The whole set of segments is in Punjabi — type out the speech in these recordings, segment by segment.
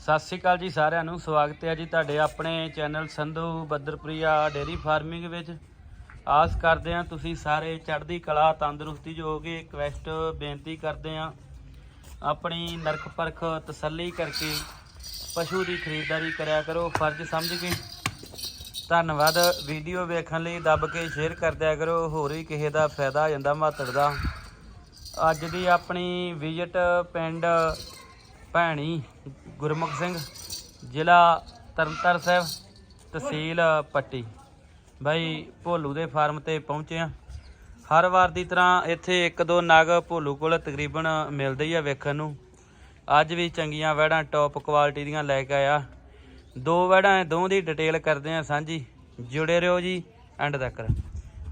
ਸਤਿ ਸ਼੍ਰੀ ਅਕਾਲ ਜੀ ਸਾਰਿਆਂ ਨੂੰ, ਸਵਾਗਤ ਹੈ ਜੀ ਤੁਹਾਡੇ ਆਪਣੇ ਚੈਨਲ ਸੰਧੂ ਬੱਦਰਪ੍ਰਿਆ ਡੇਰੀ ਫਾਰਮਿੰਗ ਵਿੱਚ। ਆਸ ਕਰਦੇ ਹਾਂ ਤੁਸੀਂ ਸਾਰੇ ਚੜ੍ਹਦੀ ਕਲਾ, ਤੰਦਰੁਸਤੀ ਜੋ ਹੋਗੇ ਰਿਕਵੈਸਟ ਬੇਨਤੀ ਕਰਦੇ ਹਾਂ। ਆਪਣੀ ਨਰਖ ਪਰਖ ਤਸੱਲੀ ਕਰਕੇ ਪਸ਼ੂ ਦੀ ਖਰੀਦਦਾਰੀ ਕਰਿਆ ਕਰੋ, ਫਰਜ਼ ਸਮਝ ਕੇ। ਧੰਨਵਾਦ ਵੀਡੀਓ ਵੇਖਣ ਲਈ ਦੱਬ ਕੇ ਸ਼ੇਅਰ ਕਰਦਿਆ ਕਰੋ, ਹੋਰ ਹੀ ਕਿਸੇ ਦਾ ਫਾਇਦਾ ਹੋ ਜਾਂਦਾ ਮਾਤੜ ਦਾ। ਅੱਜ ਦੀ ਆਪਣੀ ਵਿਜ਼ਿਟ ਪਿੰਡ ਭੈਣੀ ਗੁਰਮੁਖ ਸਿੰਘ ਜ਼ਿਲ੍ਹਾ ਤਰਨਤਾਰਨ ਸਾਹਿਬ ਤਹਿਸੀਲ ਪੱਟੀ। ਬਾਈ ਭੋਲੂ ਦੇ ਫਾਰਮ ਤੇ ਪਹੁੰਚੇ ਆ ਹਰ ਵਾਰ ਦੀ ਤਰ੍ਹਾਂ ਇੱਥੇ ਇੱਕ ਦੋ ਨਗ ਭੋਲੂ ਕੋਲ ਤਕਰੀਬਨ ਮਿਲਦੇ ਹੀ ਆ ਵੇਖਣ ਨੂੰ। ਅੱਜ ਵੀ ਚੰਗੀਆਂ ਵੈੜਾਂ ਟੌਪ ਕੁਆਲਿਟੀ ਦੀਆਂ ਲੈ ਕੇ ਆਇਆ। ਦੋ ਵੈੜਾਂ ਐ ਦੋ ਦੀ ਡਿਟੇਲ ਕਰਦੇ ਆ ਸਾਂਝੀ। ਜੁੜੇ ਰਹੋ ਜੀ ਐਂਡ ਤੱਕ।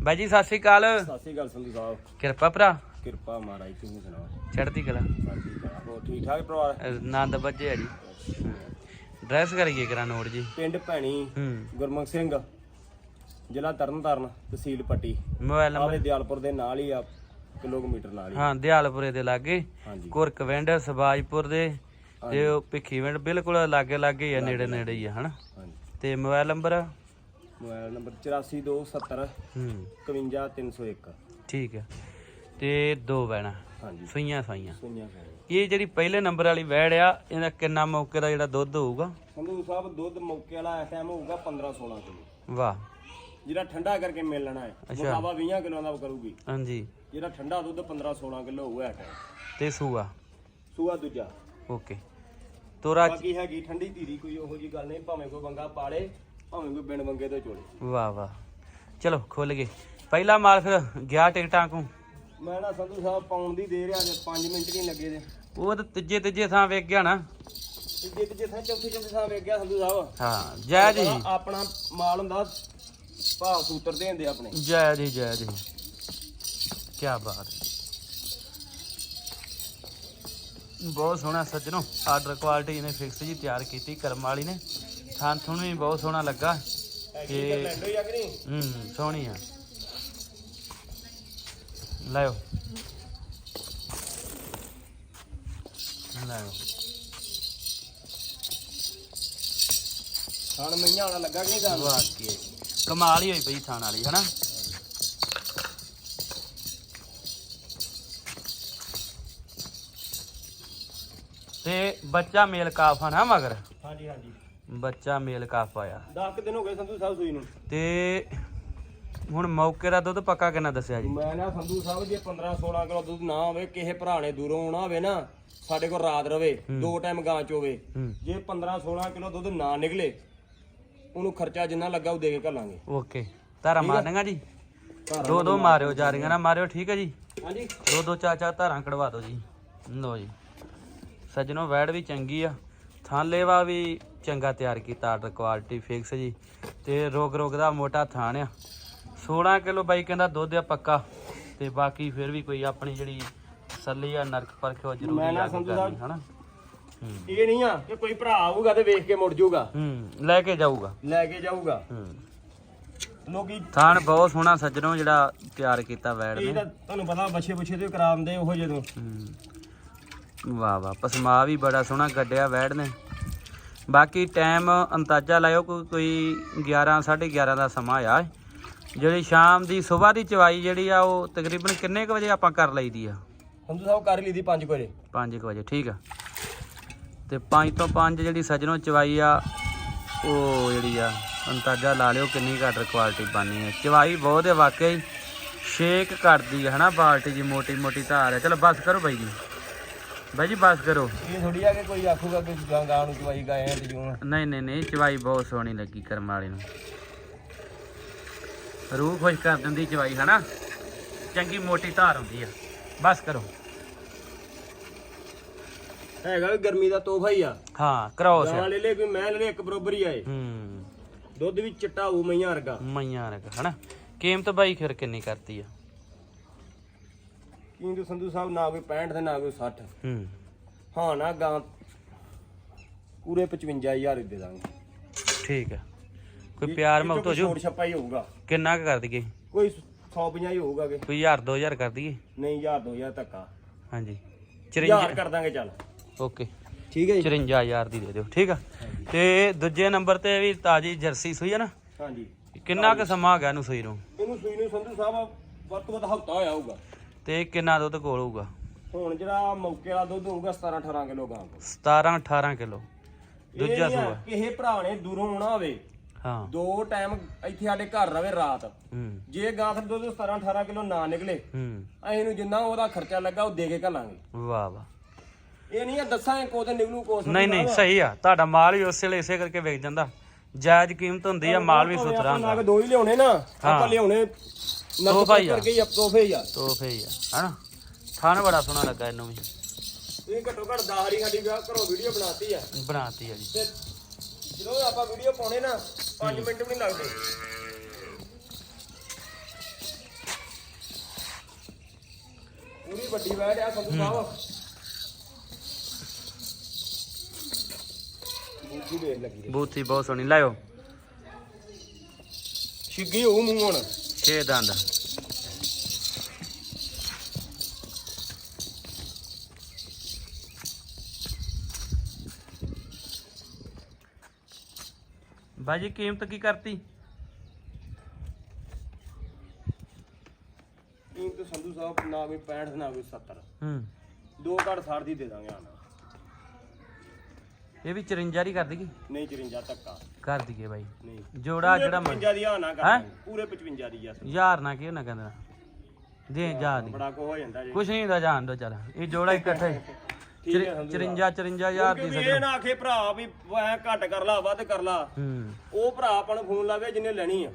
ਬਾਈ ਜੀ ਸਤਿ ਸ਼੍ਰੀ ਅਕਾਲ। ਸਤਿ ਸ਼੍ਰੀ ਅਕਾਲ ਸੰਧੂ ਸਾਹਿਬ। ਕਿਰਪਾ ਭਰਾ। ਕਿਰਪਾ ਮਹਾਰਾਜ ਤੁਸੀਂ ਸੁਣਾਓ? ਚੜ੍ਹਦੀ ਕਲਾ। ਹੋਰ ਠੀਕ ਠਾਕ ਪਰਿਵਾਰ? ਆਨੰਦ ਵੱਜੇ ਆ ਜੀ। ਡਰੈਸ ਕਰੀਏ ਕਰਾਂ ਨੋਟ ਜੀ। ਪਿੰਡ ਭੈਣੀ ਹੂੰ। ਗੁਰਮੁਖ ਸਿੰਘ ਜ਼ਿਲ੍ਹਾ ਤਰਨਤਾਰਨ ਤਹਿਸੀਲ ਪੱਟੀ। ਮੋਬਾਈਲ ਆਲੇ ਨੰਬਰ ਦਿਆਲਪੁਰ ਦੇ ਨਾਲ ਹੀ ਆ ਕਿਲੋਮੀਟਰ ਨਾਲ ਹੀ। ਹਾਂ ਦਿਆਲਪੁਰੇ ਦੇ ਲਾਗੇ। ਹਾਂਜੀ। ਕੁਰਕਵਿੰਡ ਸਬਾਜਪੁਰ ਦੇ। ਤੇ ਉਹ ਭਿੱਖੀਵਿੰਡ ਬਿਲਕੁਲ ਲਾਗੇ ਲਾਗੇ ਹੀ ਆ ਨੇੜੇ ਨੇੜੇ ਹੀ ਆ ਹਨਾ? ਹਾਂਜੀ। ਤੇ ਮੋਬਾਈਲ ਨੰਬਰ? ਮੋਬਾਈਲ ਨੰਬਰ 8427 ਹੂੰ। 51301 ਠੀਕ ਹੈ ਤੇ ਦੋ ਬੈਣਾ ਹਾਂਜੀ। ਸਈਆਂ। ਇਹ ਜਿਹੜੀ ਪਹਿਲੇ ਨੰਬਰ ਵਾਲੀ ਵੈੜ ਆ ਇਹਦਾ ਕਿੰਨਾ ਮੌਕੇ ਦਾ ਜਿਹੜਾ ਦੁੱਧ ਹੋਊਗਾ? ਸੰਧੂ ਸਾਹਿਬ ਦੁੱਧ ਮੌਕੇ ਵਾਲਾ ਇਸ ਟਾਈਮ ਹੋਊਗਾ 15 16 ਕਿਲੋ। ਵਾਹ। ਜਿਹੜਾ ਠੰਡਾ ਕਰਕੇ ਮਿਲਣਾ ਹੈ ਅੱਛਾ। ਮੁਕਾਬਾ 20 ਕਿਲੋ ਦਾ ਕਰੂਗੀ। ਹਾਂਜੀ। ਜਿਹੜਾ ਠੰਡਾ ਦੁੱਧ 15 16 ਕਿਲੋ ਹੋਊਗਾ ਟਾਈਮ ਤੇ ਸੂਆ? ਸੂਆ ਦੂਜਾ। ਓਕੇ। ਤੋਰਾ ਬਾਕੀ ਹੈਗੀ ਠੰਡੀ ਧੀਰੀ ਕੋਈ ਉਹੋ ਜੀ ਗੱਲ ਨਹੀਂ ਭਾਵੇਂ ਕੋਈ ਬੰਗਾ ਪਾਲੇ ਭਾਵੇਂ ਕੋਈ ਬਿਨ ਬੰਗੇ ਤੋਂ ਚੋਲੇ। ਵਾਹ ਵਾਹ। ਚਲੋ ਖੁੱਲ ਗਏ। ਪਹਿਲਾ ਮਾਲ ਫਿਰ ਗਿਆ ਟਿਕਟਾਂ ਕੋ ਮੈਂ ਨਾ ਸੰਧੂ ਸਾਹਿਬ ਪਾਉਣ ਦੀ ਦੇ ਰਿਹਾ ਜੇ 5 ਮਿੰਟ ਨਹੀਂ ਲੱਗੇ ਜੇ। ਉਹ ਤਾਂ ਤੀਜੇ ਤੀਜੇ ਥਾਂ ਵੇਖ ਗਿਆ ਨਾ। ਜੇ ਤੇ ਜਿੱਥੇ ਚੌਥੀ ਚੌਥੀ ਸਾਹ ਵੇਖ ਗਿਆ ਸੰਧੂ ਸਾਹਿਬ। ਹਾਂ ਜੈ ਜੀ। ਆਪਣਾ- ਆਪਣਾ ਮਾਲ ਹੁੰਦਾ ਭਾਵ ਸੂਤਰ ਦੇ ਹੁੰਦੇ ਆਪਣੇ। ਜੈ ਜੀ ਜੈ ਜੀ। ਕੀ ਬਾਤ ਹੈ। ਬਹੁਤ ਸੋਹਣਾ ਸੱਜਣੋ ਆਰਡਰ ਕੁਆਲਿਟੀ ਇਹਨੇ ਫਿਕਸ ਜੀ ਤਿਆਰ ਕੀਤੀ ਕਰਮ ਵਾਲੀ ਨੇ। ਥਾਂ ਥੁਣ ਵੀ ਬਹੁਤ ਸੋਹਣਾ ਲੱਗਾ। ਤਾਂ ਲੈਂਡੋ ਕਿ ਨਹੀਂ? ਹੂੰ ਸੋਹਣੀ ਆ। ਲਾਓ ਲਾਓ ਖਾਣ ਮਈਆਂ ਵਾਲਾ ਲੱਗਾ ਕਿ ਨਹੀਂ ਗੱਲ ਵਾਕਈ ਕਮਾਲ ਹੀ ਹੋਈ ਪਈ ਥਾਣ ਵਾਲੀ ਹਨਾ? ਤੇ ਬੱਚਾ ਮੇਲ ਕਾਫ ਆ ਨਾ ਮਗਰ? ਹਾਂਜੀ ਹਾਂਜੀ। ਬੱਚਾ ਮੇਲ ਕਾਫ ਆਇਆ। 10 ਕੁ ਦਿਨ ਹੋ ਗਏ ਸੰਧੂ ਸਾਹਿਬ ਸੂਈ ਨੂੰ। ਤੇ ਹੁਣ ਮੌਕੇ ਦਾ ਦੁੱਧ ਪੱਕਾ ਕਿੰਨਾ ਦੱਸਿਆ ਜੀ? ਮੈਂ ਨਾ ਸੰਧੂ ਸਾਹਿਬ ਜੇ 15 16 ਕਿਲੋ ਦੁੱਧ ਨਾ ਹੋਵੇ ਕਿਸੇ ਭਰਾ ਨੇ ਦੂਰੋਂ ਆਉਣਾ ਹੋਵੇ ਨਾ ਸਾਡੇ ਕੋਲ ਰਾਤ ਰਵੇ ਦੋ ਟਾਈਮ ਗਾਂ ਚ ਹੋਵੇ। ਜੇ 15 16 ਕਿਲੋ ਦੁੱਧ ਨਾ ਨਿਕਲੇ ਉਹਨੂੰ ਖਰਚਾ ਜਿੰਨਾ ਲੱਗਾ ਉਹ ਦੇ ਕੇ ਘੱਲਾਂਗੇ। ਓਕੇ। ਧਾਰਾ ਮਾਰਨੀਆਂ ਜੀ? ਦੋ ਦੋ ਮਾਰਿਓ ਜਾ ਰਹੀਆਂ ਨਾ ਮਾਰਿਓ ਠੀਕ ਹੈ ਜੀ? ਹਾਂਜੀ। ਦੋ ਦੋ ਚਾਰ ਚਾਰ ਧਾਰਾਂ ਕਢਵਾ ਦਿਓ ਜੀ। ਲਓ ਜੀ। ਸੱਜਣੋ ਵੈੜ ਵੀ ਚੰਗੀ ਆ। ਥਾਂਲੇਵਾ ਵੀ ਚੰਗਾ ਤਿਆਰ ਕੀਤਾ ਆਰਡਰ ਕੁਆਲਿਟੀ ਫਿਕਸ ਜੀ। ਤੇ ਰੋਗ ਰੋਗ ਦਾ ਮੋਟਾ ਥਾਣ ਆ। 16 ਕਿਲੋ ਬਾਈ ਕਹਿੰਦਾ ਦੁੱਧ ਆ ਪੱਕਾ। ਤੇ ਬਾਕੀ ਫਿਰ ਵੀ ਕੋਈ ਆਪਣੀ ਜਿਹੜੀ ਤਸੱਲੀ ਆ ਨਰਕ ਪਰਖਿਓ ਜ਼ਰੂਰੀ ਮੈਂ ਨਾ ਆ ਕਰਨੀ ਹਨਾ? ਇਹ ਨਹੀਂ ਆ ਕਿ ਕੋਈ ਭਰਾ ਆਊਗਾ ਤੇ ਵੇਖ ਕੇ ਮੁੜ ਜਾਊਗਾ। ਹੂੰ ਲੈ ਕੇ ਜਾਊਗਾ। ਲੈ ਕੇ ਜਾਊਗਾ। ਹੂੰ। ਲੋਕੀ ਥਾਣ ਬਹੁਤ ਸੋਹਣਾ ਸੱਜਣੋ ਜਿਹੜਾ ਤਿਆਰ ਕੀਤਾ ਵੈੜ ਇਹ ਨੇ। ਤਾਂ ਤੁਹਾਨੂੰ ਪਤਾ ਬੱਚੇ ਬੁੱਛੇ ਤੇ ਕਰਾਉਂਦੇ ਉਹ ਜਦੋਂ ਹੂੰ। ਵਾਹ ਵਾਹ ਪਸਮਾ ਵੀ ਬੜਾ ਸੋਹਣਾ ਗੱਡਿਆ ਵੈੜ ਨੇ। ਬਾਕੀ ਟਾਈਮ ਅੰਦਾਜ਼ਾ ਲਾਇਓ ਕੋਈ ਕੋਈ 11 11:30 ਦਾ ਸਮਾਂ ਆ। ਜਿਹੜੀ ਸ਼ਾਮ ਦੀ ਸਵੇਰ ਦੀ ਚਵਾਈ ਜਿਹੜੀ ਆ ਉਹ ਤਕਰੀਬਨ ਕਿੰਨੇ ਕੁ ਵਜੇ ਆਪਾਂ ਕਰ ਲਈਦੀ ਆ? ਸੰਧੂ ਸਾਹਿਬ ਕਰ ਲਈ ਦੀ 5 ਵਜੇ। 5 ਵਜੇ ਠੀਕ ਆ। ਤੇ 5 ਤੋਂ 5 ਜਿਹੜੀ ਸਜਣੋ ਚਵਾਈ ਆ ਉਹ ਜਿਹੜੀ ਆ ਅੰਦਾਜ਼ਾ ਲਾ ਲਿਓ ਕਿੰਨੀ ਘੱਟ ਕੁਆਲਿਟੀ ਬਾਨੀ ਹੈ ਚਵਾਈ ਬਹੁਤ ਹੈ ਵਾਕਈ ਸ਼ੇਕ ਕਰਦੀ ਹੈ ਹਨਾ ਬਾਲਟੀ ਜੀ ਮੋਟੀ ਮੋਟੀ ਧਾਰ ਹੈ ਚਲੋ ਬਸ ਕਰੋ ਬਾਈ ਜੀ। ਬਾਈ ਜੀ ਬਸ ਕਰੋ। ਇਹ ਥੋੜੀ ਆ ਕਿ ਕੋਈ ਆਖੂਗਾ ਕਿ ਗਾਂ ਨੂੰ ਚਵਾਈ ਗਾਏ ਆ ਤੇ ਜੂੰ ਨਹੀਂ ਨਹੀਂ ਨਹੀਂ ਚਵਾਈ ਬਹੁਤ ਸੋਹਣੀ ਲੱਗੀ ਕਰਮ ਵਾਲੀ ਨੂੰ। ਰੂਹ ਖੁਸ਼ ਕਰ ਦਿੰਦੀ ਚਵਾਈ ਹਨਾ? ਚੰਗੀ ਮੋਟੀ ਧਾਰ ਹੁੰਦੀ ਆ। ਬਸ ਕਰੋ। ਹੈਗਾ ਵੀ ਗਰਮੀ ਦਾ ਤੋਹਫਾ ਹੀ ਆ। ਹਾਂ ਕ੍ਰੋਸ ਗਾਂ ਲੈ ਲੈ ਕੋਈ ਮੈਂ ਲੈ ਲੈ ਇੱਕ ਬਰੋਬਰ ਹੀ ਆਏ। ਹੂੰ। ਦੁੱਧ ਵੀ ਚਿੱਟਾ ਹੋਊ ਮਈਆਂ ਵਰਗਾ। ਮਈਆਂ ਰਗ ਹਨਾ? ਕੀਮਤ ਬਾਈ ਫਿਰ ਕਿੰਨੀ ਕਰਤੀ ਆ? ਕਿੰਦੂ ਸੰਧੂ ਸਾਹਿਬ ਨਾ ਕੋਈ 65 ਤੇ ਨਾ ਕੋਈ 60 ਹੂੰ। ਹਾਂ ਨਾ ਗਾਂ ਪੂਰੇ 55000 ਦੇ ਦਾਂਗੇ। ਠੀਕ ਆ। ਕੋਈ ਪਿਆਰ ਮੁਹੱਬਤ ਹੋ ਜੂ? ਛੋਟ ਛੱਪਾ ਹੀ ਹੋਊਗਾ। ਕਿੰਨਾ ਕੁ ਕਰ ਦਈਏ? ਕੋਈ 150 ਹੀ ਹੋਊਗਾ ਕਿ ਕੋਈ 1000 2000 ਕਰ ਦਈਏ? ਨਹੀਂ 1000 2000 ਧੱਕਾ ਹਾਂਜੀ। 1000 54 ਕਰ ਦਾਂਗੇ ਚੱਲ। ਓਕੇ। ਠੀਕ ਹੈ ਜੀ। 54000 ਦੀ ਦੇ ਦਿਓ ਠੀਕ ਆ? ਤੇ ਦੂਜੇ ਨੰਬਰ ਤੇ ਵੀ ਤਾਜੀ ਜਰਸੀ ਸੂਈ ਆ ਨਾ? ਹਾਂਜੀ। ਕਿੰਨਾ ਕੁ ਸਮਾਂ ਹੋ ਗਿਆ ਇਹਨੂੰ ਸੂਈ ਨੂੰ? ਇਹਨੂੰ ਸੂਈ ਨੂੰ ਸੰਧੂ ਸਾਹਿਬ ਵੱਧ ਤੋਂ ਵੱਧ ਹਫਤਾ ਹੋਇਆ ਹੋਊਗਾ। ਤੇ ਕਿੰਨਾ ਦੁੱਧ ਕੋਲ ਹੋਊਗਾ? ਹੁਣ ਜਿਹੜਾ ਮੌਕੇ ਵਾਲਾ ਦੁੱਧ ਹੋਊਗਾ 17 18 ਕਿਲੋ ਗਾਂ ਕੋਲ। 17 18 ਕਿਲੋ ਦੂਜਾ ਸੂਆ। ਕਿਸੇ ਭਰਾ ਨੇ ਦੂਰੋਂ ਆਉਣਾ ਹੋਵੇ। ਹਾਂ। ਦੋ ਟਾਈਮ ਇੱਥੇ ਸਾਡੇ ਘਰ ਰਵੇ ਰਾਤ। ਹੂੰ। ਜੇ ਗਾਂ ਫਿਰ ਦੁੱਧ 17 18 ਕਿਲੋ ਨਾ ਨਿਕਲੇ ਹੂੰ। ਅਸੀਂ ਨੂੰ ਜਿੰਨਾ ਉਹਦਾ ਖਰਚਾ ਲੱਗਾ ਉਹ ਦੇ ਕੇ ਘੱਲਾਂਗੇ। ਵਾਹ ਵਾਹ। ਇਹ ਨਹੀਂ ਆ ਦੱਸਾਂਗੇ ਕੋਦ ਨਿਕਲੂ ਕੋਸ ਨਹੀਂ ਨਹੀਂ ਸਹੀ ਆ। ਤੁਹਾਡਾ ਮਾਲ ਵੀ ਉਸੇ ਵੇਲੇ ਇਸੇ ਕਰਕੇ ਵਿਕ ਜਾਂਦਾ। ਜਾਇਜ਼ ਕੀਮਤ ਹੁੰਦੀ ਆ ਮਾਲ ਵੀ ਸੁਥਰਾ ਹੁੰਦਾ ਨਾਗ ਦੋ ਹੀ ਲਿਆਉਣੇ ਨਾ ਆਪਾਂ ਲਿਆਉਣੇ ਤੋਹਫਾ ਹੀ ਆ। ਤੋਹਫੇ ਹੀ ਆ। ਤੋਹਫੇ ਹੀ ਆ ਹਨਾ? ਥਣ ਬੜਾ ਸੋਹਣਾ ਲੱਗਾ ਇਹਨੂੰ ਵੀ। ਇਹ ਘੱਟੋ ਘੱਟ 10 ਵਾਰੀ ਸਾਡੀ ਵਿਆਹ ਘਰੋਂ ਵੀਡੀਓ ਬਣਾਤੀ ਆ। ਬਣਾਤੀ ਆ ਜੀ। ਜਦੋਂ ਆਪਾਂ ਵੀਡੀਓ ਪਾਉਣੇ ਨਾ 5 ਮਿੰਟ ਵੀ ਨਹੀਂ ਲੱਗਦੇ। ਪੂਰੀ ਵੱਡੀ ਵੈੜ ਆ ਸੰਧੂ ਸਾਹਿਬ। ਬੂਜੀ ਵੇਖ ਲੱਗੀ। ਬੂਥੀ ਬਹੁਤ ਸੋਹਣੀ ਲਾਇਓ। ਛਿੱਗੀ ਹੋਊ ਮੂੰਹ ਹੁਣ। ਛੇ ਦੰਦ ਬਾਜੀ ਕੀਮਤ ਕੀ ਕਰਤੀ? ਕੀਮਤ ਸੰਧੂ ਸਾਹਿਬ ਨਾ ਕੋਈ 65 ਨਾ ਕੋਈ 70 ਹੂੰ। ਦੋ ਘੜ ਸਾੜ ਦੀ ਦੇ ਦਾਂਗੇ ਆਣਾ। ਇਹ ਵੀ 54 ਹੀ ਕਰ ਦਈਏ ਨਹੀਂ 54 ਧੱਕਾ। ਕਰ ਦਈਏ ਬਾਈ? ਨਹੀਂ। ਜੋੜਾ ਜਿਹੜਾ ਮਰ 55 ਦੀ ਆ ਨਾ ਹੈਂ? ਕਰ ਪੂਰੇ 55 ਦੀ ਆ। ਯਾਰ ਨਾ ਕਿਉਂ ਨਾ ਕਹਿੰਦਾ। ਦੇ ਜਾ ਦੀ। ਬੜਾ ਕੋ ਹੋ ਜਾਂਦਾ ਜੀ। ਕੁਛ ਨਹੀਂ ਹੁੰਦਾ ਜਾਣ ਦੋ ਚੱਲ। ਇਹ ਜੋੜਾ ਇਕੱਠੇ ਠੀਕ ਹੈ ਸੰਧੂ 54 54 ਹਜ਼ਾਰ ਦੀ ਕਿਉਂਕਿ ਇਹ ਨਾ ਆਖੇ ਭਰਾ ਵੀ ਐ ਘੱਟ ਕਰ ਲਾ ਵੱਧ ਕਰ ਲਾ। ਹੂੰ। ਉਹ ਭਰਾ ਆਪਾਂ ਨੂੰ ਫੋਨ ਲਾਵੇ ਜਿੰਨੇ ਲੈਣੀ ਆ।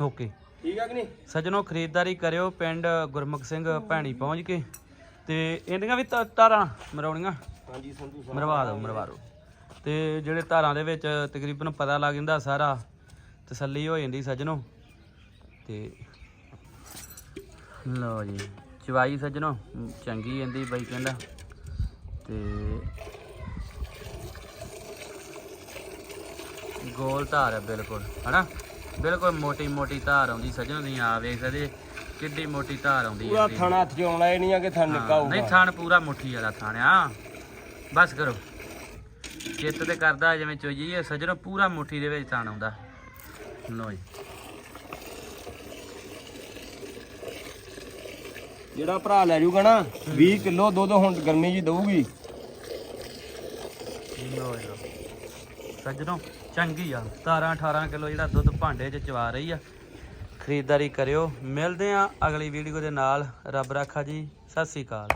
ਓਕੇ। ਠੀਕ ਆ ਕਿ ਨਹੀਂ? ਸੱਜਣੋ ਖਰੀਦਦਾਰੀ ਕਰਿਓ ਪਿੰਡ ਗੁਰਮੁਖ ਸਿੰਘ ਭੈਣੀ ਪਹੁੰਚ ਕੇ ਤੇ ਇਹਦੀਆਂ ਵੀ ਤਾਰਾਂ ਮਰਾਉਣੀਆਂ ਹਾਂਜੀ ਸੰਧੂ ਸਾਹਿਬ। ਮਰਵਾ ਦਿਓ ਮਰਵਾ ਦਿਓ। ਤੇ ਜਿਹੜੇ ਤਾਰਾਂ ਦੇ ਵਿੱਚ ਤਕਰੀਬਨ ਪਤਾ ਲੱਗ ਜਾਂਦਾ ਸਾਰਾ ਤਸੱਲੀ ਹੋ ਜਾਂਦੀ ਸੱਜਣੋ। ਤੇ ਲਓ ਜੀ ਚਵਾਈ ਸੱਜਣੋ ਚੰਗੀ ਜਾਂਦੀ ਬਾਈ ਕਹਿੰਦਾ। ਤੇ ਗੋਲ ਧਾਰ ਹੈ ਬਿਲਕੁਲ ਹਨਾ? ਬਿਲਕੁਲ ਮੋਟੀ ਮੋਟੀ ਧਾਰ ਆਉਂਦੀ ਸੱਜਣੋ ਤੁਸੀਂ ਆ ਵੇਖ ਸਕਦੇ ਕਿੱਡੀ ਮੋਟੀ ਧਾਰ ਆਉਂਦੀ ਪੂਰਾ ਹੈ ਥਾਣਾ ਹੱਥ 'ਚ ਆਉਣਾ ਇਹ ਨਹੀਂ ਆ ਕਿ ਥਣ ਨਿੱਕਾ ਨਹੀਂ ਹੋਊਗਾ ਥਾਣ ਪੂਰਾ ਮੁੱਠੀ ਵਾਲਾ ਥਾਣਿਆ ਬਸ ਕਰੋ। ਚਿੱਤ ਤੇ ਕਰਦਾ ਜਿਵੇਂ ਚੋਜੀ ਹੈ ਸੱਜਣੋ ਪੂਰਾ ਮੁੱਠੀ ਦੇ ਵਿੱਚ ਥਾਣ ਆਉਂਦਾ। ਲੋ ਜੀ। ਜਿਹੜਾ ਭਰਾ ਲੈ ਜੂਗਾ ਨਾ 20 ਕਿਲੋ ਦੁੱਧ ਹੁਣ ਗਰਮੀ ਜੀ ਦਊਗੀ। ਲੋ ਜੀ ਸੱਜਣੋ, ਚੰਗੀ ਆ। 17 18 ਕਿਲੋ ਜਿਹੜਾ ਦੁੱਧ ਭਾਂਡੇ 'ਚ ਚਵਾ ਰਹੀ ਆ। ਖਰੀਦਦਾਰੀ ਕਰਿਓ। ਮਿਲਦੇ ਆ ਅਗਲੀ ਵੀਡੀਓ ਦੇ ਨਾਲ। ਰੱਬ ਰਾਖਾ ਜੀ। ਸਤਿ ਸ੍ਰੀ ਅਕਾਲ।